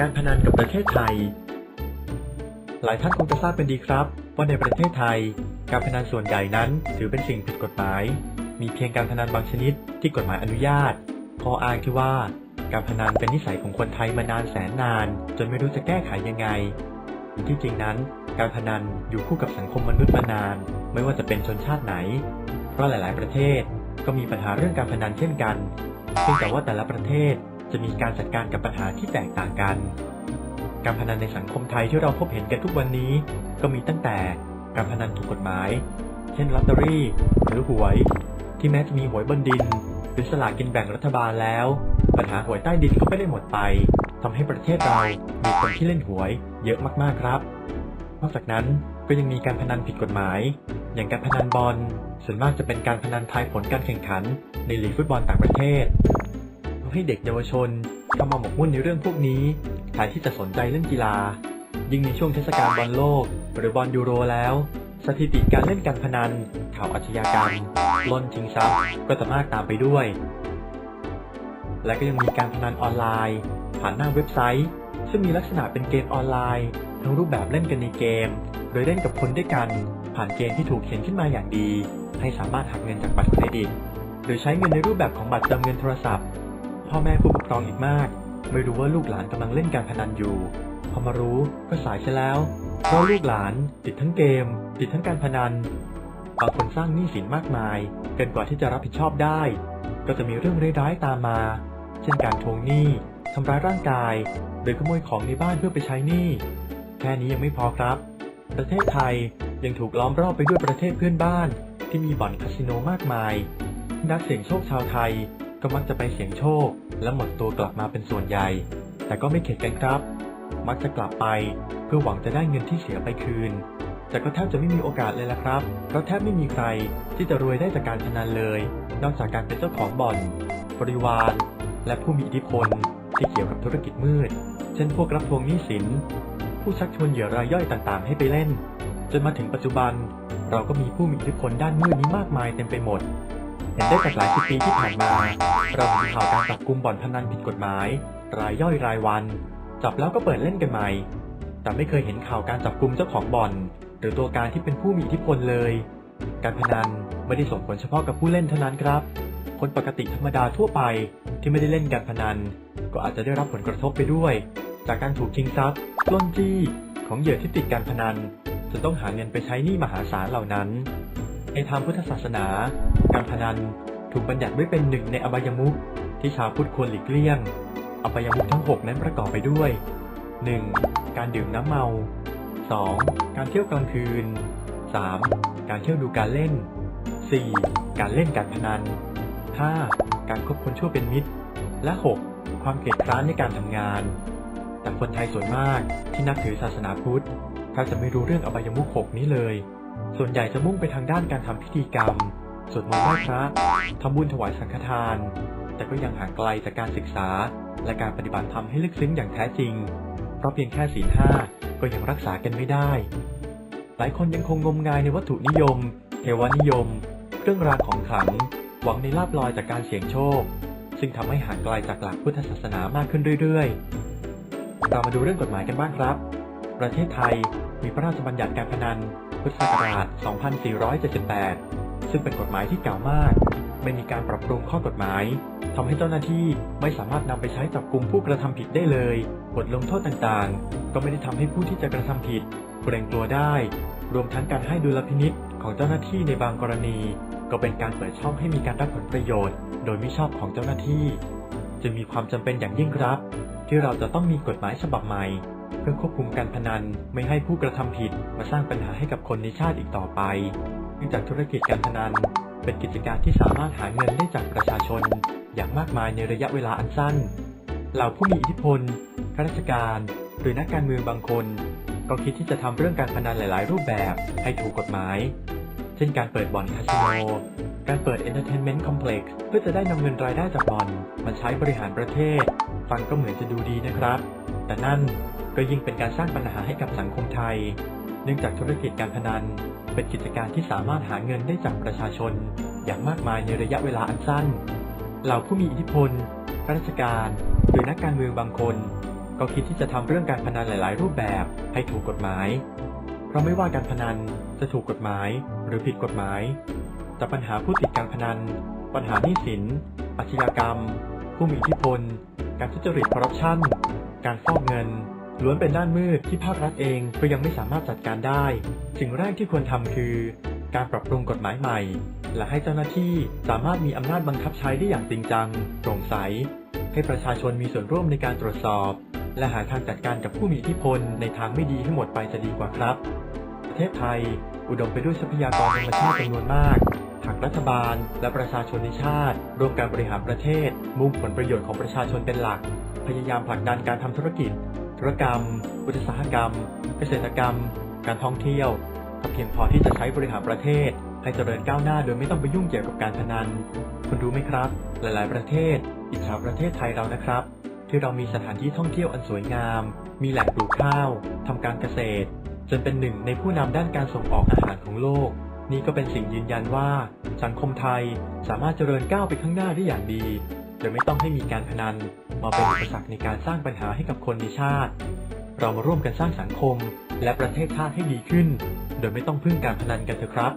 การพนันกับประเทศไทย หลายท่านคงจะทราบเป็นดีครับ ว่าในประเทศไทย การพนันส่วนใหญ่นั้นถือเป็นสิ่งผิดกฎหมาย มีเพียงการพนันบางชนิดที่กฎหมายอนุญาตข้ออ้างที่ว่า การพนันเป็นนิสัยของคนไทยมานานแสนนาน จนไม่รู้จะแก้ไขยังไงที่จริงนั้น การพนันอยู่คู่กับสังคมมนุษย์มานาน ไม่ว่าจะเป็นชนชาติไหน เพราะหลาย ๆ ประเทศก็มีปัญหาเรื่องการพนันเช่นกันเพียงแต่ว่าแต่ละประเทศ จะมีการจัดการกับปัญหาที่แตกต่างกัน การพนันในสังคมไทยที่เราพบเห็นกันทุกวันนี้ ก็มีตั้งแต่การพนันถูกกฎหมาย เช่นลอตเตอรี่ หรือหวย ที่แม้จะมีหวยบนดิน หรือสลากกินแบ่งรัฐบาลแล้ว ปัญหาหวยใต้ดินก็ไม่ได้หมดไปทำให้ประเทศเรามีคนที่เล่นหวยเยอะมากๆครับ นอกจากนั้นก็ยังมีการพนันผิดกฎหมาย อย่างการพนันบอลส่วนมากจะเป็นการพนันทายผลการแข่งขันในลีกฟุตบอลต่างประเทศ ให้เด็กเยาวชนเข้ามาหมกมุ่นในเรื่องพวกนี้แทนที่จะสนใจเล่นกีฬา ยิ่งในช่วงเทศกาลบอลโลก หรือบอลยูโรแล้ว สถิติการเล่นการพนัน ข่าวอาชญากรรมล้นชิงทรัพย์ก็จะมากตามไปด้วย และก็ยังมีการพนันออนไลน์ ผ่านหน้าเว็บไซต์ ซึ่งมีลักษณะเป็นเกมออนไลน์ทั้งรูปแบบเล่นกันในเกม โดยเล่นกับคนด้วยกัน ผ่านเกมที่ถูกเขียนขึ้นมาอย่างดี ให้สามารถหักเงินจากบัตรเครดิตโดยใช้เงินในรูปแบบของบัตรเติมเงินโทรศัพท์ พ่อแม่ผู้ปกครองอีกมาก ไม่รู้ว่าลูกหลานกำลังเล่นการพนันอยู่ พอมารู้ก็สายซะแล้ว เพราะลูกหลานติดทั้งเกม ติดทั้งการพนัน บางคนสร้างหนี้สินมากมาย เกินกว่าที่จะรับผิดชอบได้ ก็จะมีเรื่องร้ายๆตามมา เช่นการทวงหนี้ทำร้ายร่างกาย หรือขโมยของในบ้านเพื่อไปใช้หนี้ แค่นี้ยังไม่พอครับ ประเทศไทยยังถูกล้อมรอบไปด้วยประเทศเพื่อนบ้าน ที่มีบ่อนคาสิโนมากมาย นักเสี่ยงโชคชาวไทย ก็มักจะไปเสี่ยงโชค และหมดตัวกลับมาเป็นส่วนใหญ่ แต่ก็ไม่เข็ดกันครับ มักจะกลับไปเพื่อหวังจะได้เงินที่เสียไปคืน แต่ก็แทบจะไม่มีโอกาสเลยละครับ เพราะแทบไม่มีใครที่จะรวยได้จากการพนันเลย นอกจากการเป็นเจ้าของบ่อน บริวาร และผู้มีอิทธิพลที่เกี่ยวกับธุรกิจมืด เช่นพวกรับทวงหนี้สิน ผู้ชักชวนเหยื่อรายย่อยต่างๆ ให้ไปเล่น จนมาถึงปัจจุบัน เราก็มีผู้มีอิทธิพลด้านมืดนี้มากมายเต็มไปหมด เห็นได้จากหลายสิบปีที่ผ่านมา เราเห็นข่าวการจับกลุ่มบ่อนพนันผิดกฎหมาย รายย่อยรายวัน จับแล้วก็เปิดเล่นกันใหม่ แต่ไม่เคยเห็นข่าวการจับกลุ่มเจ้าของบ่อน หรือตัวการที่เป็นผู้มีอิทธิพลเลย การพนันไม่ได้ส่งผลเฉพาะกับผู้เล่นเท่านั้นครับ คนปกติธรรมดาทั่วไปที่ไม่ได้เล่นการพนัน ก็อาจจะได้รับผลกระทบไปด้วย จากการถูกชิงทรัพย์ปล้นจี้ของเหยื่อที่ติดการพนันจนต้องหาเงินไปใช้หนี้มหาศาลเหล่านั้น ในทางพุทธศาสนา การพนันถูกบัญญัติไว้เป็นหนึ่งในอบายมุขที่ชาวพุทธควรหลีกเลี่ยง อบายมุขทั้ง 6 นั้นประกอบไปด้วย 1. การดื่มน้ำเมา 2. การเที่ยวกลางคืน 3. การเที่ยวดูการเล่น 4. การเล่นการพนัน 5. การคบคนชั่วเป็นมิตร และ 6. ความเกลียดคร้านในการทำงาน แต่คนไทยส่วนมากที่นับถือศาสนาพุทธแทบจะไม่รู้เรื่องอบายมุขหกนี้เลย ส่วนใหญ่จะมุ่งไปทางด้านการทำพิธีกรรม สวดมนต์ไหว้พระทำบุญถวายสังฆทาน แต่ก็ยังห่างไกลจากการศึกษา และการปฏิบัติธรรมให้ลึกซึ้งอย่างแท้จริง เพราะเพียงแค่ศีลห้าก็ยังรักษากันไม่ได้ หลายคนยังคงงมงายในวัตถุนิยม เทวนิยม เครื่องรางของขลัง หวังในลาบลอยจากการเสี่ยงโชค ซึ่งทำให้ห่างไกลจากหลักพุทธศาสนามากขึ้นเรื่อยๆ เรามาดูเรื่องกฎหมายกันบ้างครับ ประเทศไทยมีพระราชบัญญัติการพนัน พุทธศักราช 2478 ซึ่งเป็นกฎหมายที่เก่ามาก ไม่มีการปรับปรุงข้อกฎหมายทำให้เจ้าหน้าที่ไม่สามารถนำไปใช้จับกลุ่มผู้กระทำผิดได้เลย บทลงโทษต่างๆ ก็ไม่ได้ทำให้ผู้ที่จะกระทำผิดเกรงกลัวได้ รวมทั้งการให้ดุลพินิษของเจ้าหน้าที่ในบางกรณี ก็เป็นการเปิดช่องให้มีการรับผลประโยชน์ โดยไม่ชอบของเจ้าหน้าที่ จึงมีความจำเป็นอย่างยิ่งครับ ที่เราจะต้องมีกฎหมายฉบับใหม่ พื่อควบคุมการพนันไม่ให้ผู้กระทำผิดมาสร้างปัญหาให้กับคนในชาติอีกต่อไป เนื่องจากธุรกิจการพนันเป็นกิจการที่สามารถหาเงินได้จากประชาชน อย่างมากมายในระยะเวลาอันสั้น เหล่าผู้มีอิทธิพล ข้าราชการ หรือนักการเมืองบางคน ก็คิดที่จะทำเรื่องการพนันหลาย ๆ รูปแบบให้ถูกกฎหมาย เช่นการเปิดบ่อนคาสิโน การเปิด Entertainment Complex เพื่อจะได้นำเงินรายได้จากบ่อนมาใช้บริหารประเทศ ฟังก็เหมือนจะดูดีนะครับ แต่นั่นก็ยิ่งเป็นการสร้างปัญหาให้กับสังคมไทย เนื่องจากธุรกิจการพนัน เป็นกิจการที่สามารถหาเงินได้จากประชาชน อย่างมากมายในระยะเวลาอันสั้น เหล่าผู้มีอิทธิพลข้าราชการ หรือนักการเมืองบางคน ก็คิดที่จะทำเรื่องการพนันหลาย ๆ รูปแบบให้ถูกกฎหมาย เพราะไม่ว่าการพนันจะถูกกฎหมายหรือผิดกฎหมาย แต่ปัญหาผู้ติดการพนัน ปัญหาหนี้สินอาชญากรรม ผู้มีอิทธิพล การทุจริตคอร์รัปชัน การฟอกเงิน ล้วนเป็นด้านมืดที่ภาครัฐเองก็ยังไม่สามารถจัดการได้ สิ่งแรกที่ควรทำคือ การปรับปรุงกฎหมายใหม่ และให้เจ้าหน้าที่สามารถมีอำนาจบังคับใช้ได้อย่างจริงจังโปร่งใส ให้ประชาชนมีส่วนร่วมในการตรวจสอบ และหาทางจัดการกับผู้มีอิทธิพลในทางไม่ดีให้หมดไปจะดีกว่าครับ ประเทศไทย อุดมไปด้วยทรัพยากรธรรมชาติจำนวนมากหากรัฐบาลและประชาชนในชาติ ร่วมการบริหารประเทศ มุ่งผลประโยชน์ของประชาชนเป็นหลัก พยายามผลักดันการทำธุรกิจ ธุรกรรม อุตสาหกรรม เกษตรกรรม การท่องเที่ยวเพียงพอที่จะใช้บริหารประเทศ ให้เจริญก้าวหน้าโดยไม่ต้องไปยุ่งเกี่ยวกับการพนัน คุณรู้ไหมครับ หลายๆ ประเทศ อิจฉาประเทศไทยเรานะครับ ที่เรามีสถานที่ท่องเที่ยวอันสวยงาม มีแหล่งปลูกข้าวทำการเกษตร จนเป็นหนึ่งในผู้นำด้านการส่งออกอาหารของโลก นี่ก็เป็นสิ่งยืนยันว่า สังคมไทยสามารถเจริญก้าวไปข้างหน้าได้อย่างดี ยไม่ต้องให้มีการพนัน มาเป็นอุปสรรคในการสร้างปัญหาให้กับคนในชาติ เรามาร่วมกันสร้างสังคม และประเทศชาติให้ดีขึ้น โดยไม่ต้องพึ่งการพนันกันเถอะครับ